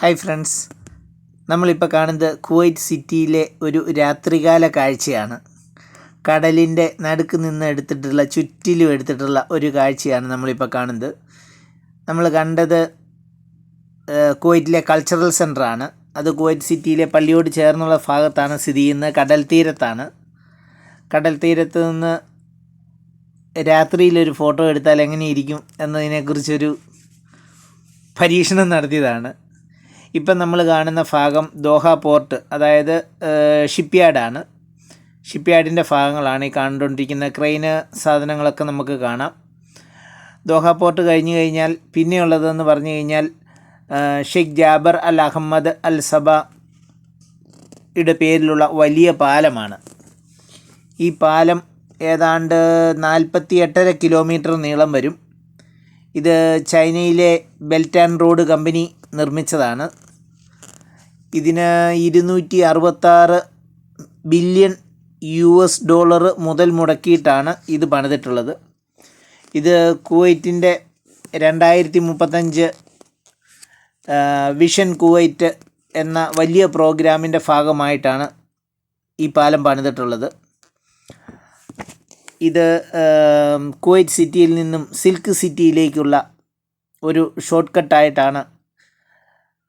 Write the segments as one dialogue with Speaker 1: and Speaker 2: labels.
Speaker 1: Hi friends. നമ്മളിപ്പോൾ കാണുന്നത് Kuwait സിറ്റിയിലെ ഒരു രാത്രികാല കാഴ്ചയാണ്. കടലിന്റെ നടുക്ക് നിന്ന് എടുത്തിട്ടുള്ള ചുറ്റിലും എടുത്തിട്ടുള്ള ഒരു കാഴ്ചയാണ് നമ്മളിപ്പോൾ കാണുന്നത്. നമ്മൾ കണ്ടത് കുവൈറ്റിലെ കൾച്ചറൽ സെന്ററാണ് അത് കുവൈറ്റ് സിറ്റിയിലെ പള്ളിയോട് ചേർന്നുള്ള ഭാഗത്താണ് സ്ഥിതി ചെയ്യുന്നത്. കടൽ തീരത്താണ്. കടൽ തീരത്ത് നിന്ന് രാത്രിയിലൊരു ഫോട്ടോ എടുത്താൽ എങ്ങനെയിരിക്കും എന്നതിനെക്കുറിച്ചൊരു പരീക്ഷണം നടത്തിയതാണ്. ഇപ്പം നമ്മൾ കാണുന്ന ഭാഗം ദോഹ പോർട്ട് അതായത് ഷിപ്പ് യാർഡാണ് ഷിപ്പ് യാർഡിന്റെ ഭാഗങ്ങളാണ് ഈ കണ്ടുകൊണ്ടിരിക്കുന്ന ക്രെയിന് സാധനങ്ങളൊക്കെ നമുക്ക് കാണാം. ദോഹ പോർട്ട് കഴിഞ്ഞ് കഴിഞ്ഞാൽ പിന്നെയുള്ളതെന്ന് പറഞ്ഞു കഴിഞ്ഞാൽ Sheikh Jaber Al Ahmad Al Sabah യുടെ പേരിലുള്ള വലിയ പാലമാണ്. ഈ പാലം ഏതാണ്ട് നാൽപ്പത്തി എട്ടര കിലോമീറ്റർ നീളം വരും. ഇത് ചൈനയിലെ ബെൽറ്റ് ആൻഡ് റോഡ് കമ്പനി നിർമ്മിച്ചതാണ്. ഇതിന് ഇരുന്നൂറ്റി അറുപത്താറ് ബില്യൺ യു എസ് ഡോളർ മുതൽ മുടക്കിയിട്ടാണ് ഇത് പണിതിട്ടുള്ളത്. ഇത് കുവൈറ്റിന്റെ രണ്ടായിരത്തി മുപ്പത്തഞ്ച് വിഷൻ കുവൈറ്റ് എന്ന വലിയ പ്രോഗ്രാമിന്റെ ഭാഗമായിട്ടാണ് ഈ പാലം പണിതിട്ടുള്ളത്. ഇത് കുവൈറ്റ് സിറ്റിയിൽ നിന്നും സിൽക്ക് സിറ്റിയിലേക്കുള്ള ഒരു ഷോർട്ട് കട്ടായിട്ടാണ്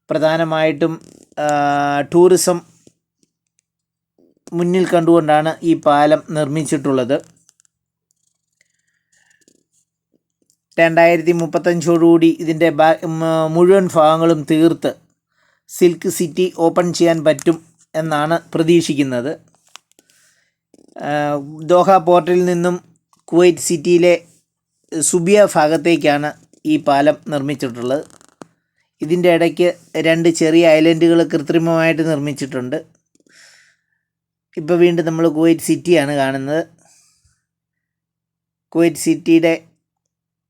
Speaker 1: പ്രധാനമായിട്ടും ടൂറിസം മുന്നിൽ കണ്ടുകൊണ്ടാണ് ഈ പാലം നിർമ്മിച്ചിട്ടുള്ളത്. രണ്ടായിരത്തി മുപ്പത്തഞ്ചോടുകൂടി ഇതിന്റെ മുഴുവൻ ഭാഗങ്ങളും തീർത്ത് സിൽക്ക് സിറ്റി ഓപ്പൺ ചെയ്യാൻ പറ്റും എന്നാണ് പ്രതീക്ഷിക്കുന്നത്. ദോഹ പോർട്ടിൽ നിന്നും കുവൈറ്റ് സിറ്റിയിലെ സുബിയ ഭാഗത്തേക്കാണ് ഈ പാലം നിർമ്മിച്ചിട്ടുള്ളത്. ഇതിന്റെ ഇടയ്ക്ക് രണ്ട് ചെറിയ ഐലൻഡുകൾ കൃത്രിമമായിട്ട് നിർമ്മിച്ചിട്ടുണ്ട്. ഇപ്പോൾ വീണ്ടും നമ്മൾ കുവൈറ്റ് സിറ്റിയാണ് കാണുന്നത്. കുവൈറ്റ് സിറ്റിയുടെ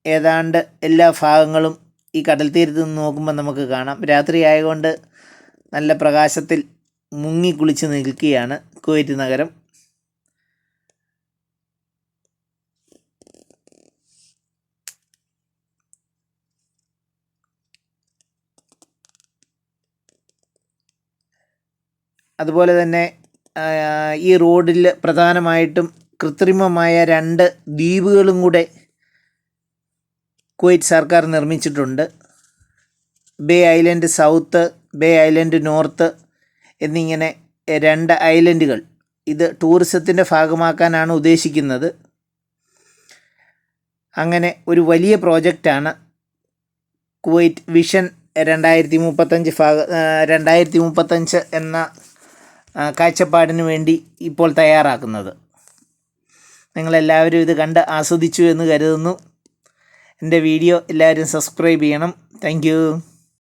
Speaker 1: ഏതാണ്ട് എല്ലാ ഭാഗങ്ങളും ഈ കടൽ തീരത്ത് നിന്ന് നോക്കുമ്പോൾ നമുക്ക് കാണാം. രാത്രി ആയതുകൊണ്ട് നല്ല പ്രകാശത്തിൽ മുങ്ങി കുളിച്ച് നിൽക്കുകയാണ് കുവൈറ്റ് നഗരം. അതുപോലെ തന്നെ ഈ റോഡിൽ പ്രധാനമായിട്ടും കൃത്രിമമായ രണ്ട് ദ്വീപുകളും കൂടെ കുവൈറ്റ് സർക്കാർ നിർമ്മിച്ചിട്ടുണ്ട്. Bay island south bay island north എന്നിങ്ങനെ രണ്ട് ഐലൻഡുകൾ. ഇത് ടൂറിസത്തിന്റെ ഭാഗമാക്കാനാണ് ഉദ്ദേശിക്കുന്നത്. അങ്ങനെ ഒരു വലിയ പ്രോജക്റ്റാണ് കുവൈറ്റ് വിഷൻ രണ്ടായിരത്തി മുപ്പത്തഞ്ച് ഭാഗ രണ്ടായിരത്തി മുപ്പത്തഞ്ച് എന്ന കാഴ്ചപ്പാടിന് വേണ്ടി ഇപ്പോൾ തയ്യാറാക്കുന്നത്. നിങ്ങളെല്ലാവരും ഇത് കണ്ട് ആസ്വദിച്ചു എന്ന് കരുതുന്നു. എന്റെ വീഡിയോ എല്ലാവരും സബ്സ്ക്രൈബ് ചെയ്യണം. താങ്ക്